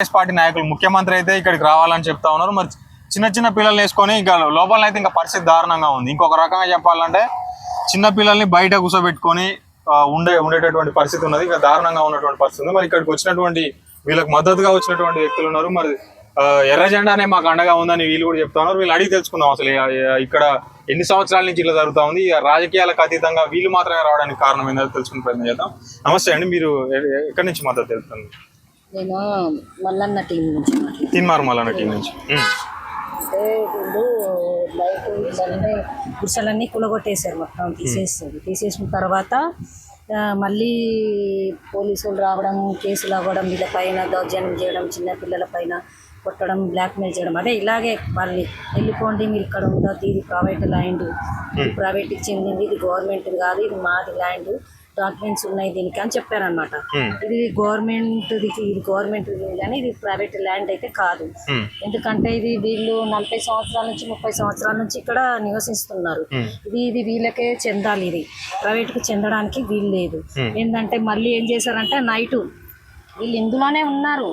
Congress party నాయకులు ముఖ్యమంత్రి అయితే ఇక్కడికి రావాలని చెప్తా ఉన్నారు. మరి చిన్న చిన్న పిల్లల్ని వేసుకొని ఇంకా లోపల అయితే ఇంకా పరిస్థితి దారుణంగా ఉంది. ఇంకొక రకంగా చెప్పాలంటే చిన్న పిల్లల్ని బయట కూర్చోబెట్టుకొని ఉండే ఉండేటటువంటి పరిస్థితి ఉన్నది. ఇంకా దారుణంగా ఉన్నటువంటి పరిస్థితి ఉంది. మరి ఇక్కడికి వచ్చినటువంటి వీళ్ళకి మద్దతుగా వచ్చినటువంటి వ్యక్తులు ఉన్నారు. మరి ఎర్ర ఎర్ర జెండానే మాకు అండగా ఉందని వీళ్ళు కూడా చెప్తా ఉన్నారు. వీళ్ళు అడిగి తెలుసుకుందాం అసలు. ఇక్కడ ఎన్ని సంవత్సరాల నుంచి ఇట్లా జరుగుతూ ఉంది. ఇక రాజకీయాలకు అతీతంగా వీళ్ళు మాత్రమే రావడానికి కారణం ఏంటో తెలుసుకునే ప్రయత్నం చేద్దాం. నమస్తే అండి. మీరు ఎక్కడి నుంచి మద్దతు తెలుస్తుంది నేను మల్లన్న టీం నుంచి. తీన్మార్ మల్లన్న టీం నుంచి. అంటే లైట్ ఇవన్నీ గుడిసెలన్నీ కులగొట్టేశారు మొత్తం తీసేసారు తీసేసిన తర్వాత మళ్ళీ పోలీసులు రావడం కేసులు అవ్వడం వీళ్ళ పైన దౌర్జన్యం చేయడం చిన్న పిల్లల పైన కొట్టడం బ్లాక్మెయిల్ చేయడం. అదే ఇలాగే వాళ్ళని వెళ్ళిపోండి మీరు ఇక్కడ ఉండదు ఇది ప్రైవేట్ ల్యాండ్ ప్రైవేట్కి చెందింది ఇది గవర్నమెంట్ కాదు ఇది మాది ల్యాండ్ డాక్యుమెంట్స్ ఉన్నాయి దీనికి అని చెప్పారనమాట. ఇది గవర్నమెంట్ ఇది గవర్నమెంట్ కానీ ఇది ప్రైవేట్ ల్యాండ్ అయితే కాదు. ఎందుకంటే ఇది వీళ్ళు నలభై సంవత్సరాల నుంచి ముప్పై సంవత్సరాల నుంచి ఇక్కడ నివసిస్తున్నారు. ఇది ఇది వీళ్ళకే చెందాలి ఇది ప్రైవేట్కి చెందడానికి వీలు లేదు. ఏంటంటే మళ్ళీ ఏం చేశారంటే నైటు వీళ్ళు ఇందులోనే ఉన్నారు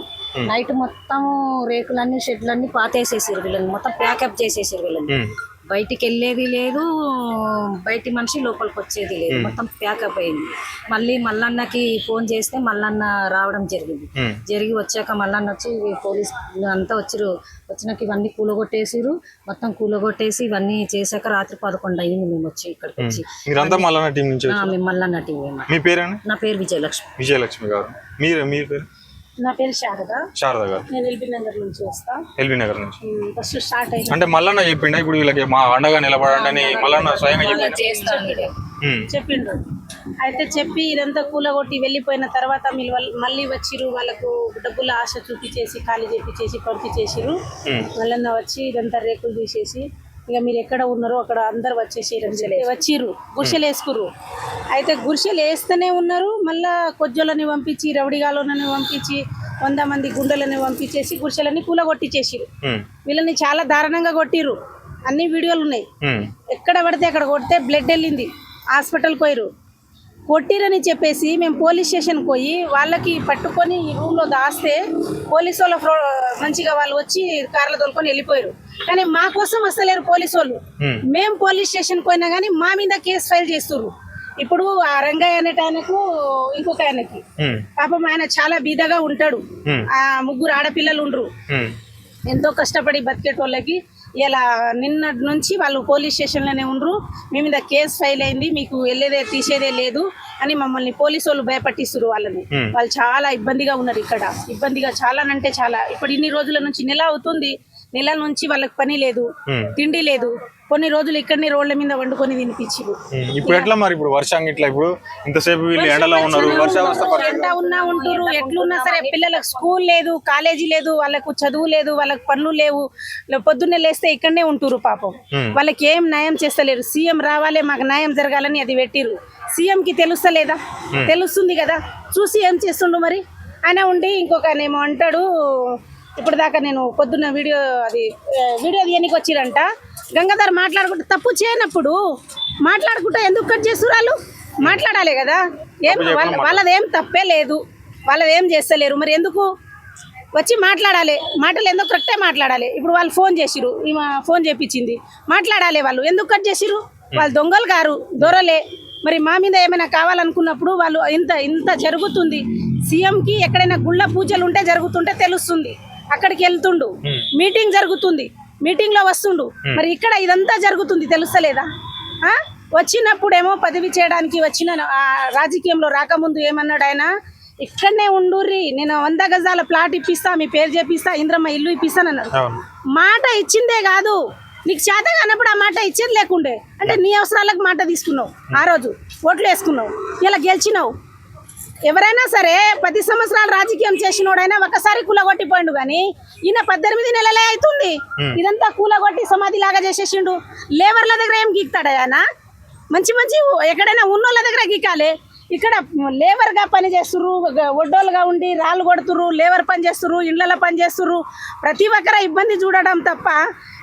నైట్ మొత్తం రేకులన్నీ షెడ్లన్నీ పాతేసేసారు వీళ్ళని మొత్తం ప్యాకప్ చేసేసారు వీళ్ళని. బయటికి వెళ్ళేది లేదు బయటి మనిషి లోపలికి వచ్చేది లేదు మొత్తం ప్యాకప్ అయింది మళ్ళీ మల్లన్నకి ఫోన్ చేస్తే మల్లన్న రావడం జరిగింది. జరిగి వచ్చాక మల్లన్న వచ్చి పోలీస్ అంతా వచ్చిరు. వచ్చినాక ఇవన్నీ కూలగొట్టేసిరు. మొత్తం కూలగొట్టేసి ఇవన్నీ చేశాక రాత్రి పదకొండు అయింది మేము వచ్చి ఇక్కడికి వచ్చి. మీరంతా మల్లన్న టీం నుంచి ఆ, వచ్చారు. మేము మల్లన్న టీం మేము. మీ పేరేండి నా పేరు విజయలక్ష్మి. విజయలక్ష్మి గారు. మీరు మీ పేరు? నా పేరు శారద. శారద గారు. నేను ఎల్బీ నగర్ నుంచి వస్తా. ఎల్బీ నగర్ నుంచి. ఫస్ట్ స్టార్ట్ అయింది అంటే మల్లన్న చెప్పిండా? ఇప్పుడు వీళ్ళకి మా అండగా నిలబడండి అని మల్లన్న స్వయంగా చెప్పిండు? అయితే చెప్పి ఇదంతా కూలగొట్టి వెళ్ళిపోయిన తర్వాత మళ్ళీ వచ్చిరు వాళ్ళకు డబ్బుల ఆశ చూపించేసి ఖాళీ చేపించేసి పంపించేసిరు. మళ్ళీ వచ్చి ఇదంతా రేకులు తీసేసి ఇక మీరు ఎక్కడ ఉన్నారో అక్కడ అందరు వచ్చేసి వచ్చిర్రు గుడిసెలు వేసుకుర్రు అయితే గుడిసెలు వేస్తూనే ఉన్నారు. మళ్ళా కొజ్జోలని పంపించి రౌడిగాలోని పంపించి వంద మంది గుండెలని పంపించేసి గుడిసెలని కూలగొట్టించేసిరు ఉమ్. వీళ్ళని చాలా దారుణంగా కొట్టిర్రు. అన్ని వీడియోలు ఉన్నాయి. ఎక్కడ పడితే అక్కడ కొడితే బ్లడ్ వెళ్ళింది. హాస్పిటల్కి పోయిరు కొట్టిరని చెప్పేసి మేము పోలీస్ స్టేషన్కి పోయి వాళ్ళకి పట్టుకొని ఈ రూమ్లో దాస్తే పోలీసు వాళ్ళ ఫ్రో మంచిగా వాళ్ళు వచ్చి కార్లో తోలుకొని వెళ్ళిపోయారు కానీ మా కోసం వస్తలేరు పోలీసు వాళ్ళు. మేము పోలీస్ స్టేషన్కి పోయినా కానీ మా మీద కేసు ఫైల్ చేస్తుర్రు ఇప్పుడు ఆ రంగయ్య అనేట ఆయనకు ఇంకొక ఆయనకి. పాపం ఆయన చాలా బీదగా ఉంటాడు. ఆ ముగ్గురు ఆడపిల్లలు ఉండరు. ఎంతో కష్టపడి బతికేటోళ్ళకి ఇలా నిన్నటి నుంచి వాళ్ళు పోలీస్ స్టేషన్లోనే ఉండరు. మీ మీద కేసు ఫైల్ అయింది మీకు వెళ్ళేదే తీసేదే లేదు అని మమ్మల్ని పోలీసు వాళ్ళు భయపట్టిస్తారు వాళ్ళని. వాళ్ళు చాలా ఇబ్బందిగా ఉన్నారు ఇక్కడ. ఇబ్బందిగా చాలా అంటే చాలా. ఇప్పుడు ఇన్ని రోజుల నుంచి నెల అవుతుంది. నెల నుంచి వాళ్ళకి పని లేదు. తిండి లేదు. కొన్ని రోజులు ఇక్కడనే రోడ్ల మీద వండుకొని తినిపించిరు ఉమ్. ఇప్పుడు ఎట్లా మరి ఇప్పుడు వర్షం ఇట్లా ఇప్పుడు ఇంతసేపు వీళ్ళు ఎండలో ఉన్నారు వర్షం వస్తే పరిస్థితి ఎండ ఉన్నా ఉంటారు ఎట్లున్నా సరే పిల్లలకు స్కూల్ లేదు కాలేజీ లేదు వాళ్ళకు చదువు లేదు వాళ్ళకి పనులు లేవు. పొద్దున్నే లేస్తే ఇక్కడనే ఉంటురు పాపం. వాళ్ళకి ఏం న్యాయం చేస్తలేరు. సీఎం రావాలి మాకు న్యాయం జరగాలని అది పెట్టిర్రు. సీఎం కి తెలుస్తలేదా తెలుస్తుంది కదా. చూసి ఏం చేస్తుండు మరి? ఆయన ఉండి ఇంకొక ఆయన ఏమో అంటాడు ఇప్పుడు దాకా నేను పొద్దున్న వీడియో అది వీడియో తీయనికి వచ్చిరంట. గంగాధర్ మాట్లాడుకుంటే తప్పు చేయనప్పుడు మాట్లాడుకుంటా ఎందుకు కట్ చేస్తున్నారు వాళ్ళు? మాట్లాడాలి కదా. ఏం వాళ్ళ వాళ్ళది ఏం తప్పే లేదు. వాళ్ళది ఏం చేస్తలేరు. మరి ఎందుకు? వచ్చి మాట్లాడాలి. మాటలు ఎందుకు కరెక్టే మాట్లాడాలి? ఇప్పుడు వాళ్ళు ఫోన్ చేసిరు ఫోన్ చేపించింది. మాట్లాడాలి వాళ్ళు. ఎందుకు కట్ చేసిరు వాళ్ళు దొంగలు గారు. దొరలే. మరి మా మీద ఏమైనా కావాలనుకున్నప్పుడు వాళ్ళు ఇంత ఇంత జరుగుతుంది. సీఎంకి ఎక్కడైనా గుళ్ళ పూజలు ఉంటే జరుగుతుంటే తెలుస్తుంది. అక్కడికి వెళ్తుండు. మీటింగ్ జరుగుతుంది. మీటింగ్లో వస్తుండు మరి ఇక్కడ ఇదంతా జరుగుతుంది తెలుస్తలేదా? ఆ? వచ్చినప్పుడేమో పదవి చేయడానికి వచ్చిన రాజకీయంలో రాకముందు ఏమన్నాడు ఆయన? ఇక్కడనే ఉండుర్రి నేను వంద గజాల ప్లాట్ ఇప్పిస్తా మీ పేరు చేపిస్తా ఇంద్రమ్మ ఇల్లు ఇప్పిస్తానన్నాడు. అవును. మాట ఇచ్చిందే కాదు. నీకు చేత కానప్పుడు ఆ మాట ఇచ్చేది లేకుండే. అంటే నీ అవసరాలకు మాట తీసుకున్నావు ఆ రోజు. ఓట్లు వేసుకున్నావు. ఇలా గెలిచినావు. ఎవరైనా సరే పది సంవత్సరాలు రాజకీయం చేసినోడైనా ఒకసారి కూలగొట్టిపోయిండు కానీ ఈయన పద్దెనిమిది నెలలే అవుతుంది ఇదంతా కూలగొట్టి సమాధి లాగా చేసేసిండు. లేబర్ల దగ్గర ఏం గీక్తాడు ఆయన? మంచి మంచి ఎక్కడైనా ఉన్నోళ్ళ దగ్గర గీకాలి. ఇక్కడ లేబర్గా పని చేస్తుర్రు గ- ఒడ్డోలుగా ఉండి రాళ్ళు కొడుతుర్రు లేబర్ పని చేస్తుర్రు ఇళ్ళలో పని చేస్తుర్రు. ప్రతి ఒక్కర ఇబ్బంది చూడడం తప్ప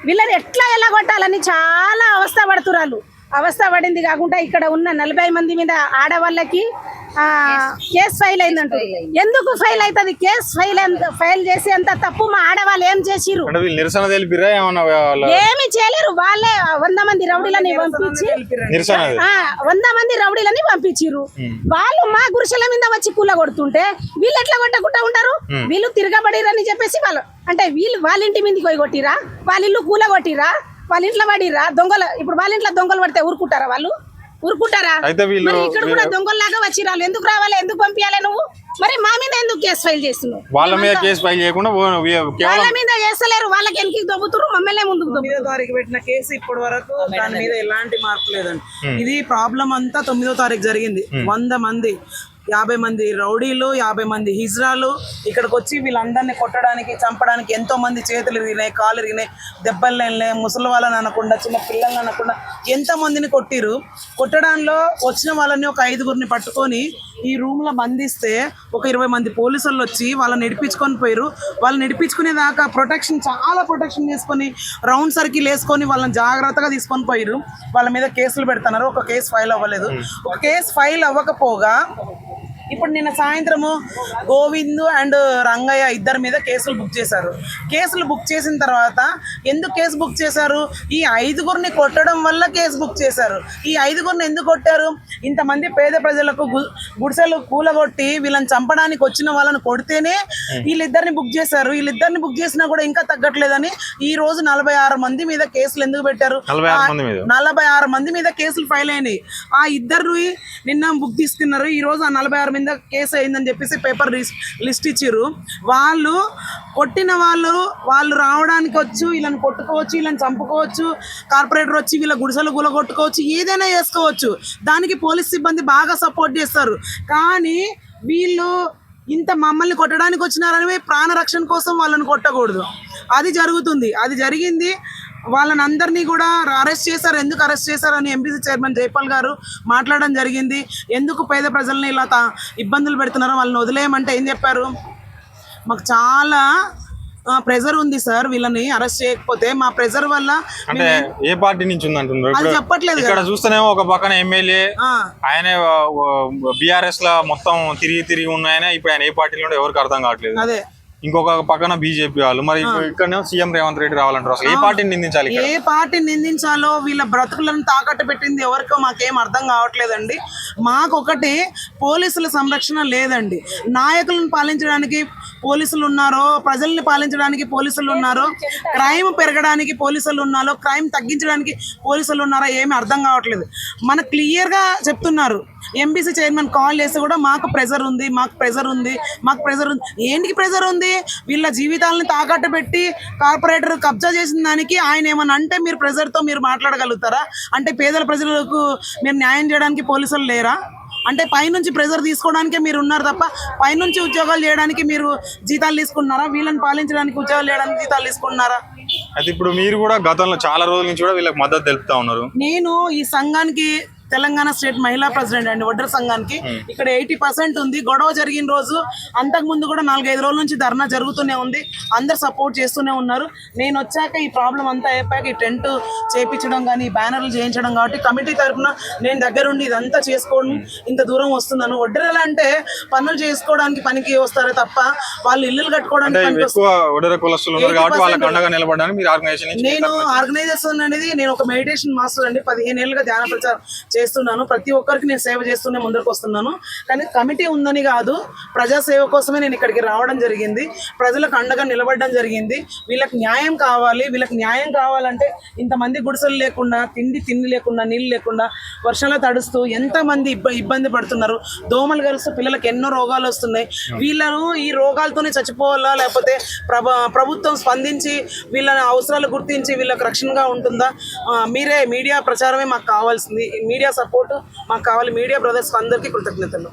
వీళ్ళని ఎట్లా ఎలా కొట్టాలని చాలా అవస్థ పడుతున్నారు అవస్థ పడింది కాకుండా ఇక్కడ ఉన్న నలభై మంది మీద ఆడవాళ్ళకి కేసు ఫైల్ అయిందంట. ఎందుకు ఫైల్ అవుతుంది కేసు ఫైల్ ఎంత ఫైల్ చేసి అంత తప్పు మా ఆడవాళ్ళు ఏం చేసిరు నిరసన తెలిపిరా ఏమి చేయలేరు. వాళ్ళే వంద మంది రౌడీలని పంపించి నిరసన అది. ఆ, వంద మంది రౌడీలని పంపించిర్రు. వాళ్ళు మా గురుషుల మీద వచ్చి కూల కొడుతుంటే వీళ్ళు ఎట్లా కొట్టకుండా ఉంటారు? వీళ్ళు తిరగబడిరని చెప్పేసి వాళ్ళు అంటే వీళ్ళు వాళ్ళ ఇంటి మీదకి పోయి కొట్టిరా వాళ్ళ ఇల్లు కూల కొట్టిరా వాళ్ళ ఇంట్లో పడిరా దొంగలు ఇప్పుడు వాళ్ళ ఇంట్లో దొంగలు పడితే ఊరుకుంటారా వాళ్ళు? ఊరుకుంటారా? అయితే వీళ్ళు మరి ఇక్కడ కూడా దొంగల్లాగా వచ్చి రాళ్ళు ఎందుకు రావాలి? ఎందుకు పంపించాలి నువ్వు? మరి మా మీద ఎందుకు కేసు ఫైల్ చేస్తున్నావు? వాళ్ళ మీద కేసు ఫైల్ చేయకుండా వాళ్ళ మీద చేస్తలేరు. వాళ్ళకి వెనక్కి దొబ్బుతురు మమ్మల్ని ముందుకు తొమ్మిదో తారీఖు పెట్టిన కేసు ఇప్పటి వరకు దాని మీద ఎలాంటి మార్పు లేదండి. ఇది ప్రాబ్లం అంతా తొమ్మిదో తారీఖు జరిగింది. వంద మంది. యాభై మంది రౌడీలు యాభై మంది హిజ్రాలు ఇక్కడికి వచ్చి వీళ్ళందరినీ కొట్టడానికి చంపడానికి ఎంతో మంది చేతులు ఇరిగినాయి కాలు ఇరిగినాయి దెబ్బలు వెళ్ళినాయి ముసలి వాళ్ళని అనకుండా చిన్న పిల్లల్ని అనకుండా ఎంతమందిని కొట్టిరు? కొట్టడంలో వచ్చిన వాళ్ళని ఒక ఐదుగురిని పట్టుకొని ఈ రూమ్లో బంధిస్తే ఒక ఇరవై మంది పోలీసులు వచ్చి వాళ్ళని నడిపించుకొని పోయారు వాళ్ళు నడిపించుకునే దాకా ప్రొటెక్షన్ చాలా ప్రొటెక్షన్ చేసుకొని రౌండ్ సర్కిల్ వేసుకొని వాళ్ళని జాగ్రత్తగా తీసుకొని పోయారు వాళ్ళ మీద కేసులు పెడుతున్నారు. ఒక కేసు ఫైల్ అవ్వలేదు. ఒక కేసు ఫైల్ అవ్వకపోగా if నిన్న సాయంత్రము గోవింద్ అండ్ రంగయ్య ఇద్దరి మీద కేసులు బుక్ చేశారు. కేసులు బుక్ చేసిన తర్వాత ఎందుకు కేసు బుక్ చేశారు? ఈ ఐదుగురిని కొట్టడం వల్ల కేసు బుక్ చేశారు. ఈ ఐదుగురిని ఎందుకు కొట్టారు? ఇంతమంది పేద ప్రజలకు గుడిసెలు కూలగొట్టి వీళ్ళని చంపడానికి వచ్చిన వాళ్ళని కొడితేనే వీళ్ళిద్దరిని బుక్ చేశారు. వీళ్ళిద్దరిని బుక్ చేసినా కూడా ఇంకా తగ్గట్లేదని ఈ రోజు నలభై ఆరు మంది మీద కేసులు ఎందుకు పెట్టారు? నలభై ఆరు మంది మీద. నలభై ఆరు మంది మీద కేసులు ఫైల్ అయినాయి. ఆ ఇద్దరు నిన్న బుక్ తీసుకున్నారు. ఈ రోజు ఆ నలభై ఆరు మీద కేసు అయిందని చెప్పేసి పేపర్ లిస్ట్ ఇచ్చిర్రు. వాళ్ళు కొట్టిన వాళ్ళు వాళ్ళు రావడానికి వచ్చు వీళ్ళని కొట్టుకోవచ్చు వీళ్ళని చంపుకోవచ్చు కార్పొరేటర్ వచ్చి వీళ్ళ గుడిసెలు గుల కొట్టుకోవచ్చు ఏదైనా చేసుకోవచ్చు. దానికి పోలీస్ సిబ్బంది బాగా సపోర్ట్ చేస్తారు. కానీ వీళ్ళు ఇంత మమ్మల్ని కొట్టడానికి వచ్చినారని ప్రాణరక్షణ కోసం వాళ్ళని కొట్టకూడదు. అది జరుగుతుంది. అది జరిగింది. వాళ్ళని అందరినీ కూడా అరెస్ట్ చేశారు. ఎందుకు అరెస్ట్ చేశారని ఎంపీసీ చైర్మన్ జైపాల్ గారు మాట్లాడడం జరిగింది. ఎందుకు పేద ప్రజల్ని ఇలా తా- ఇబ్బందులు పెడుతున్నారో వాళ్ళని వదిలేయమంటే ఏం చెప్పారు? మాకు చాలా ప్రెజర్ ఉంది సార్ వీళ్ళని అరెస్ట్ చేయకపోతే. మా ప్రెజర్ వల్ల అంటే ఏ పార్టీ నుంచి ఉంది అంటున్నారు చెప్పట్లేదు ఇక్కడ చూస్తేనేమో ఒక పక్కన ఎమ్మెల్యే ఆయన బీఆర్ఎస్లో మొత్తం తిరిగి తిరిగి ఉన్నాయనే ఇప్పుడు ఆయన ఏ పార్టీలో ఎవరికి అర్థం కావట్లేదు. అదే. ఇంకొక పక్కన బీజేపీ వాళ్ళు. మరి ఇక్కడ సీఎం రేవంత్ రెడ్డి రావాలంటారు అసలు. ఏ పార్టీని నిందించాలి ఏ పార్టీ నిందించాలో వీళ్ళ బ్రతుకులను తాకట్టు పెట్టింది ఎవరికో మాకేం అర్థం కావట్లేదండి. మాకొకటి పోలీసుల సంరక్షణ లేదండి. నాయకులను పాలించడానికి పోలీసులు ఉన్నారో ప్రజల్ని పాలించడానికి పోలీసులు ఉన్నారో క్రైమ్ పెరగడానికి పోలీసులు ఉన్నారో క్రైమ్ తగ్గించడానికి పోలీసులు ఉన్నారో ఏమీ అర్థం కావట్లేదు. మన క్లియర్గా చెప్తున్నారు. ఎంబీసీ చైర్మన్ కాల్ చేసి కూడా మాకు ప్రెజర్ ఉంది మాకు ప్రెజర్ ఉంది మాకు ప్రెజర్ ఉంది. ఏంటికి ప్రెజర్ ఉంది? వీళ్ళ జీవితాలను తాకట్టు పెట్టి కార్పొరేటర్ కబ్జా చేసిన దానికి ఆయన ఏమన్నా అంటే మీరు ప్రెజర్తో మీరు మాట్లాడగలుగుతారా? అంటే పేదల ప్రజలకు మీరు న్యాయం చేయడానికి పోలీసులు లేరా? అంటే పైనుంచి ప్రెజర్ తీసుకోవడానికే మీరు ఉన్నారు తప్ప పైనుంచి ఉద్యోగాలు చేయడానికి మీరు జీతాలు తీసుకుంటున్నారా? వీళ్ళని పాలించడానికి ఉద్యోగాలు చేయడానికి జీతాలు తీసుకుంటున్నారా? అయితే ఇప్పుడు మీరు కూడా గతంలో చాలా రోజుల నుంచి కూడా వీళ్ళకి మద్దతు తెలుపుతా ఉన్నారు. నేను ఈ సంఘానికి తెలంగాణ స్టేట్ మహిళా ప్రెసిడెంట్ అండి వడ్ర సంఘానికి. ఇక్కడ ఎయిటీ పర్సెంట్ ఉంది. గొడవ జరిగిన రోజు అంతకు ముందు కూడా నాలుగైదు రోజుల నుంచి ధర్నా జరుగుతూనే ఉంది. అందరు సపోర్ట్ చేస్తూనే ఉన్నారు. నేను వచ్చాక ఈ ప్రాబ్లం అంతా అయిపోయాక ఈ టెంట్ చేపించడం కానీ బ్యానర్లు చేయించడం కాబట్టి కమిటీ తరఫున నేను దగ్గరుండి ఇదంతా చేసుకోవడం ఇంత దూరం వస్తున్నాను. వడ్డెరలు అంటే పనులు చేసుకోవడానికి పనికి వస్తారే తప్ప వాళ్ళు ఇల్లులు కట్టుకోవడానికి నేను ఆర్గనైజేషన్ అనేది నేను ఒక మెడిటేషన్ మాస్టర్ అండి. పదిహేను ఏళ్ళుగా ధ్యాన ప్రచారం చేస్తున్నాను. ప్రతి ఒక్కరికి నేను సేవ చేస్తూనే ముందరకు వస్తున్నాను. కానీ కమిటీ ఉందని కాదు ప్రజా సేవ కోసమే నేను ఇక్కడికి రావడం జరిగింది. ప్రజలకు అండగా నిలబడడం జరిగింది. వీళ్ళకి న్యాయం కావాలి. వీళ్ళకి న్యాయం కావాలంటే ఇంతమంది గుడిసెలు లేకుండా తిండి తిండి లేకుండా నీళ్ళు లేకుండా వర్షంలో తడుస్తూ ఎంతమంది ఇబ్బ ఇబ్బంది పడుతున్నారు. దోమలు కలుస్తూ పిల్లలకు ఎన్నో రోగాలు వస్తున్నాయి. వీళ్ళను ఈ రోగాలతోనే చచ్చిపోవాలా? లేకపోతే ప్రభ ప్రభుత్వం స్పందించి వీళ్ళ అవసరాలు గుర్తించి వీళ్ళకి రక్షణగా ఉంటుందా? మీరే మీడియా ప్రచారమే మాకు కావాల్సింది. మీడియా సపోర్ట్ మాకు కావాలి. మీడియా బ్రదర్స్ అందరికీ కృతజ్ఞతలు.